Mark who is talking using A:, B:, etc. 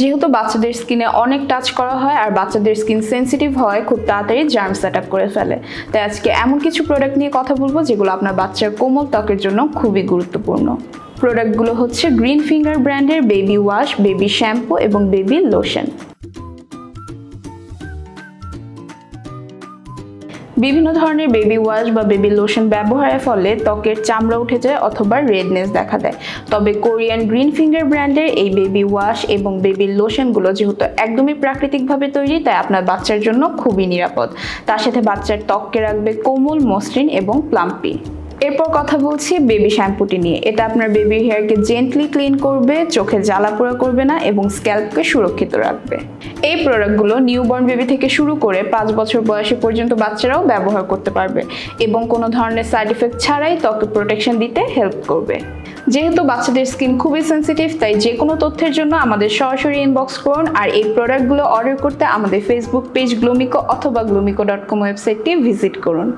A: যেহেতু বাচ্চাদের স্কিনে অনেক টাচ করা হয় আর বাচ্চাদের স্কিন সেন্সিটিভ হয়, খুব তাড়াতাড়ি জার্মস অ্যাটাক করে ফেলে। তাই আজকে এমন কিছু প্রোডাক্ট নিয়ে কথা বলব যেগুলো আপনার বাচ্চার কোমল ত্বকের জন্য খুবই গুরুত্বপূর্ণ। প্রোডাক্টগুলো হচ্ছে গ্রিন ফিঙ্গার ব্র্যান্ডের বেবি ওয়াশ বেবি শ্যাম্পু এবং বেবি লোশন বিভিন্ন ধরনের বেবি ওয়াশ বা বেবি লোশন ব্যবহারের ফলে ত্বকের চামড়া উঠে যায় অথবা রেডনেস দেখা দেয়। তবে কোরিয়ান গ্রিন ফিঙ্গার ব্র্যান্ডের এই বেবি ওয়াশ এবং বেবি লোশনগুলো যেহেতু একদমই প্রাকৃতিকভাবে তৈরি, তাই আপনার বাচ্চার জন্য খুবই নিরাপদ। তার সাথে বাচ্চার ত্বককে রাখবে কোমল মসৃণ এবং প্লাম্পি এরপর কথা বলছি বেবি শ্যাম্পুটি নিয়ে। এটা আপনার বেবি হেয়ারকে জেন্টলি ক্লিন করবে চোখে জ্বালা পোড়া করবে না এবং স্ক্যাল্পকে সুরক্ষিত রাখবে। এই প্রোডাক্টগুলো নিউবর্ন বেবি থেকে শুরু করে পাঁচ বছর বয়সে পর্যন্ত বাচ্চারাও ব্যবহার করতে পারবে এবং কোনো ধরনের সাইড এফেক্ট ছাড়াই ত্বকে প্রোটেকশন দিতে হেল্প করবে। যেহেতু বাচ্চাদের স্কিন খুবই সেনসিটিভ তাই যে কোনো তথ্যের জন্য আমাদের সরাসরি ইনবক্স করুন আর এই প্রোডাক্টগুলো অর্ডার করতে আমাদের ফেসবুক পেজ গ্লোমিকো অথবা গ্লোমিকো ডট কম ওয়েবসাইটটি ভিজিট করুন।